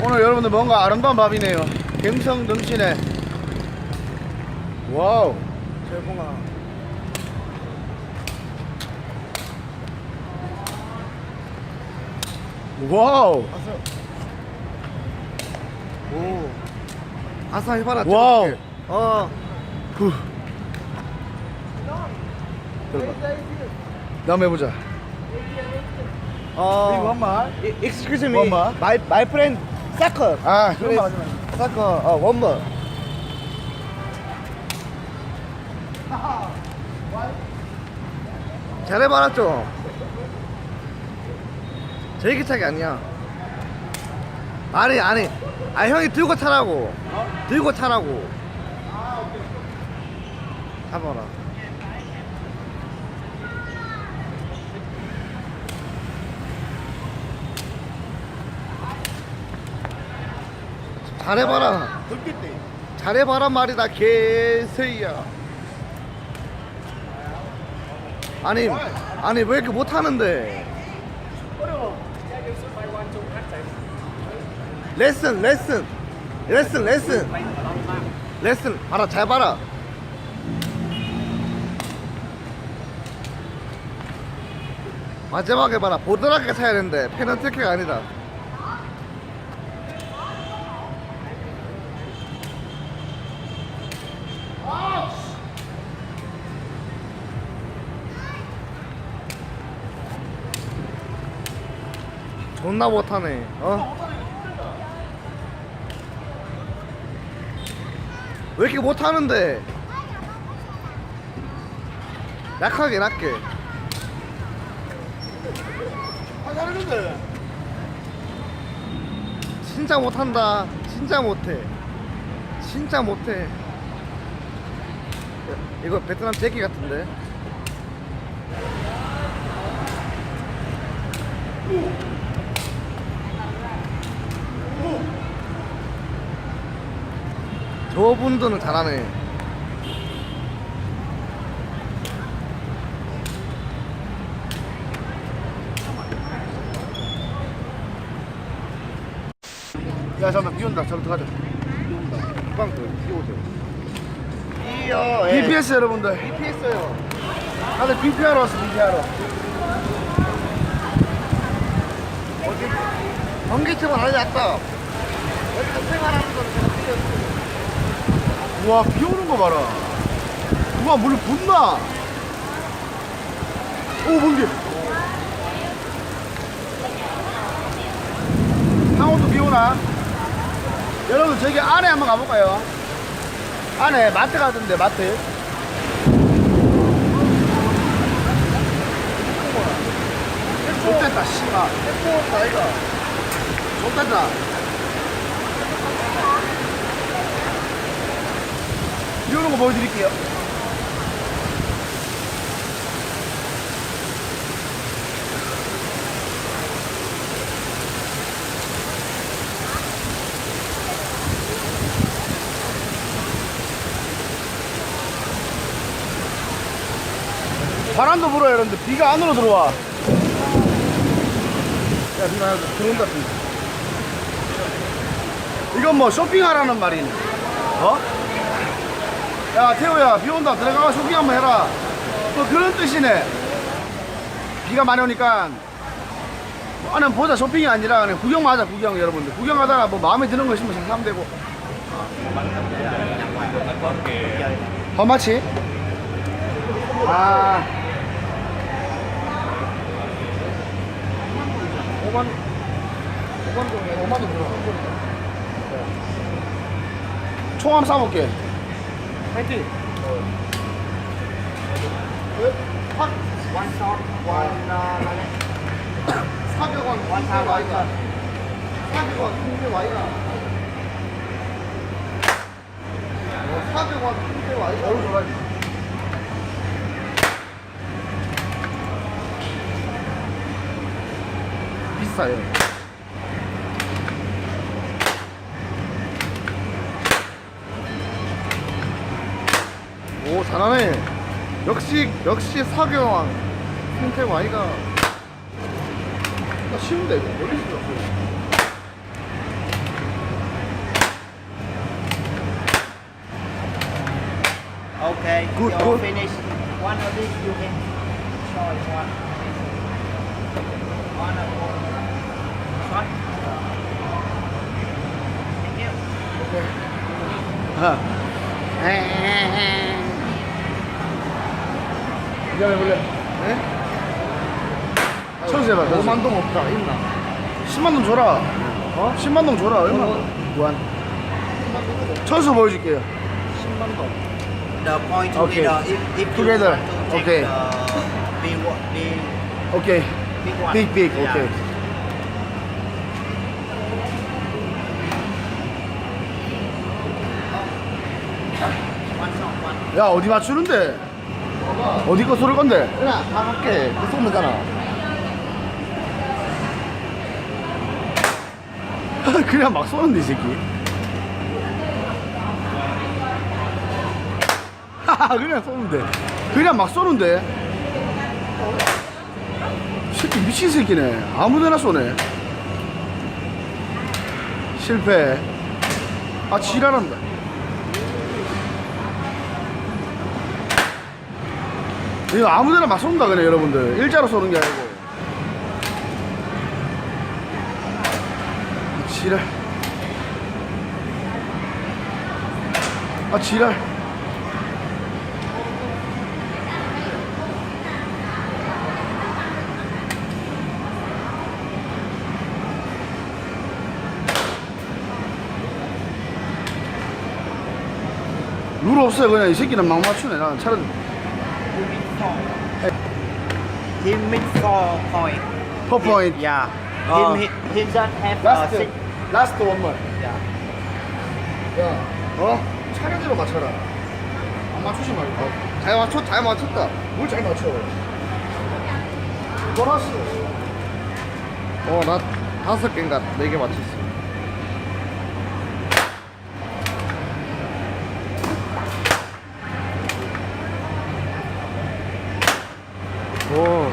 오늘 여러분들 뭔가 아름다운 밤이네요. 감성 넘치네. 와우. 철봉아. 와우. 오. 아사 해봐라. 와우. 어. 후. 다음 해보자. 어. Excuse me. One more. My my friend soccer. 아, 마. soccer. 어, one more. 잘해봐라 좀. 제기차기 아니야. 아니 아니. 아 형이 들고 타라고. 들고 타라고. 타봐라. 잘해봐라. 잘해봐라 말이다 개새야. 아니 아니 왜 이렇게 못하는데? 레슨 레슨 레슨 레슨 레슨 봐라 잘 봐라. 마지막에 봐라 보드랍게 사야 되는데 페넌 트리가 아니다. 존나 못하네. 어? 왜 이렇게 못하는데? 약하게 낮게. 진짜 못한다. 진짜 못해. 진짜 못해. 이거 베트남 제기 같은데. 저분들은 잘하네. 야, 잠깐만, 비 온다. 저로 들어가자. 비 온다. 빵 끼워줘. 이요, BPS 여러분들. BPS요. 다들 BP하러 왔어, BP하러. 전기차만 아니 왔다. 여기서 생활하는 건 제가. 우 와, 비 오는 거 봐라. 우와, 물 붓나? 오, 번개. 강원도 비 오나? 여러분, 저기 안에 한번 가볼까요? 안에 마트 가던데, 마트. 좋됐다, 나이가. 좋됐다. 비 오는 거 보여드릴게요. 바람도 불어요, 여러분들. 비가 안으로 들어와. 야, 비가 들어온다, 비. 이건 뭐 쇼핑하라는 말이네. 어? 야, 태호야, 비 온다. 들어가서 쇼핑 한번 해라. 뭐 그런 뜻이네. 비가 많이 오니까. 나는 보자 쇼핑이 아니라 그냥 구경만 하자, 구경, 여러분들. 구경하다가 뭐 마음에 드는 거 있으면 사면 되고. How much? 아. 5만 5만 정도 5만 원 들어. 총 한번 싸볼게. 화이팅. 확 원샷 원나 400원 원샷 와이가. 400원 큰데 와이가. 400원 큰데 와이가. 어우 좋아. 비싸요 잘하네 역시 역시 사교왕 생태 Y가 나 쉬운데 이거 머리 쉬워 Okay, good, you good. finish one of these, you can choose one. One of one. Shot. Thank you. Okay. Uh. 안해 볼래? 네? 천수 해봐. 천수. 5만 동 없다 있나? 10만 동 줘라. 어? 10만 동 줘라. 얼마? 무한. 천수 보여줄게요. 10만 동. The point Okay. together. If, if Together. to Okay. the big one, big, 오케이. big one. 빅, 빅. Yeah. 오케이. One song, one. 야, 어디 맞추는데? 어디 거 쏠 건데? 그냥 다 할게. 그 쏘면 되잖아. 그냥 막 쏘는데, 이 새끼. 그냥 쏘는데. 그냥 막 쏘는데. 새끼 미친 새끼네. 아무 데나 쏘네. 실패. 아, 지랄한다. 이거 아무 데나 막 쏜다, 그냥 여러분들. 일자로 쏘는 게 아니고. 지랄. 아, 지랄. 룰 없어요. 그냥 이 새끼는 막 맞추네. 나는 차라리 Him mid four point. 퍼 포인트. Yeah. Ah. Him, he, he doesn't have uh, 라스트. six. 라스트 원만. Yeah. 야, 어? 차례대로 맞춰라. 안 맞추지 말고. 잘 맞췄, 잘 맞췄다. 뭘 잘 맞춰. 보너스. 어, 나 다섯 개인가 네 개 맞췄어. 오.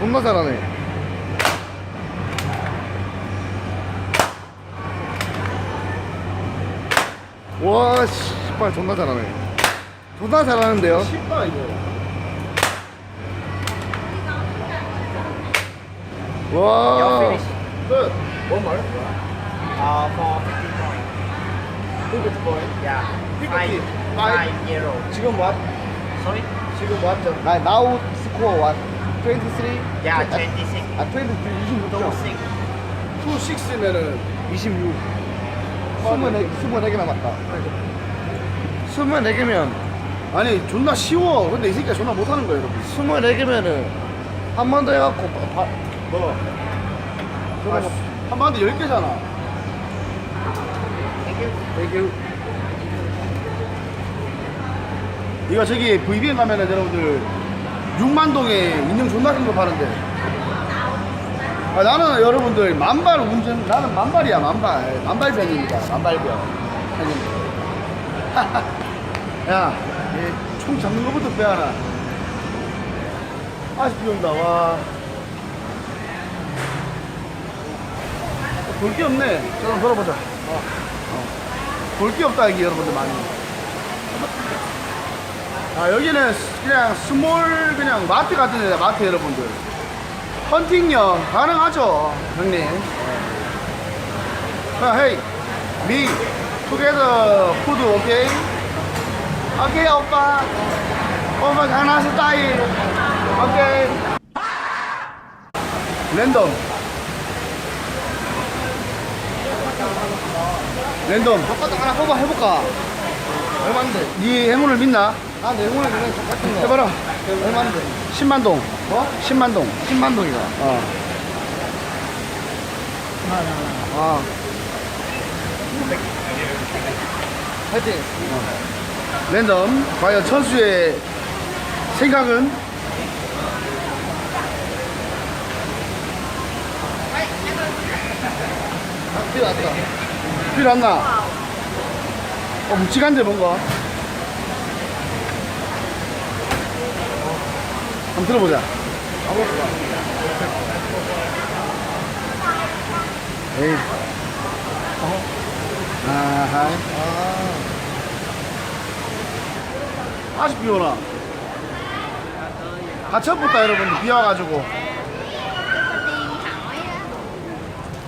존나 잘하네. 와, 씨발 존나 잘하네. 존나 잘하는데요? 쉽다, 이거. 와. 끝. 뭔 말? 50 point. 피프티 포인트. Yeah. Fifty. Five, Five. five zero. 지금 뭐? Sorry? 지금 뭐 하죠? 나 now score what? 23? Yeah, 아, 26. 아, 23, 26점. 26. 2-6면은 26. 24, 24개 남았다. 24개면, 아니 존나 쉬워. 근데 이 새끼가 존나 못하는 거예요, 여러분. 24개면은, 한 번 더 해갖고, 바, 뭐? 아, 한 번한테 10개잖아. 대교. 이거 저기 VBN 가면은 여러분들 6만 동에 인형 존나 큰 거 파는데. 아, 나는 여러분들 만발 운전 나는 만발이야 만발 만발변입니다 만발변 형님. 야, 얘총 잡는 거부터 빼하나. 아직 비 온다 와. 볼 게 없네. 좀 돌아보자. 어. 어. 볼 게 없다 여기 여러분들 많이. 아 여기는 그냥 스몰 그냥 마트 같은 데다 마트 여러분들. 헌팅용 가능하죠 형님? 아 헤이. 미 투게더 푸드 오케이 오케이 오빠. 오빠 강남 스타일 오케이 랜덤 랜덤 아빠도 하나 뽑아 해볼까? 얼만데? 네 행운을 믿나? 아, 내 오늘 그냥 똑같은 거. 해봐라 얼만데? 10만 동 뭐? 10만 동 10만 동이다. 어. 아. 화이팅. 랜덤 과연 천수의 생각은 아, 필요 왔다. 필요 없나? 어 묵직한데 뭔가 한번 들어보자 에이 아하. 아직 비 오나? 가천부터 여러분들 비 와가지고.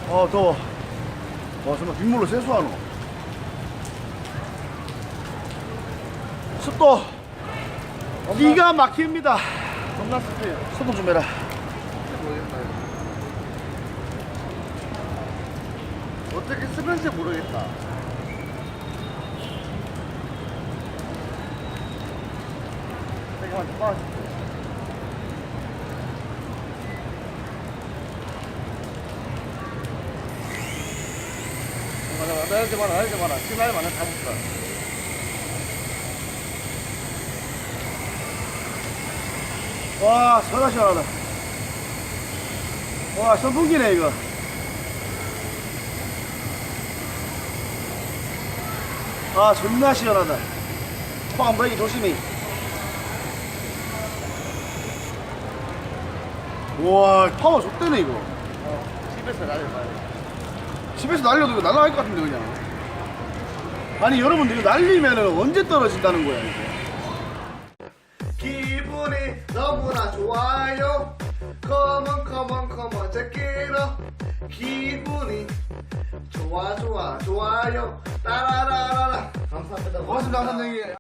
어, 더워. 어, 정말 빗물로 세수하노. 습도. 기가 막힙니다. 겁나 습해요. 소독 좀 해라. 어떻게 습은지 모르겠다. 잠깐만, 빠맞 알지 마라, 알지 마라. 신발 많은 다 붙다. 와, 서다 시원하다. 와, 선풍기네, 이거. 아, 존나 시원하다. 코안 보이기 조심히. 우와, 파워 좋대네, 이거. 집에서 나를 봐야 집에서 날려도 날아갈 것 같은데, 그냥. 아니, 여러분들, 이거 날리면은 언제 떨어진다는 거야, 이거. 기분이 너무나 좋아요. On, check it out. 기분이 좋아, 좋아, 좋아요. 따라라라라. 감사합니다. 고맙습니다, 선생님.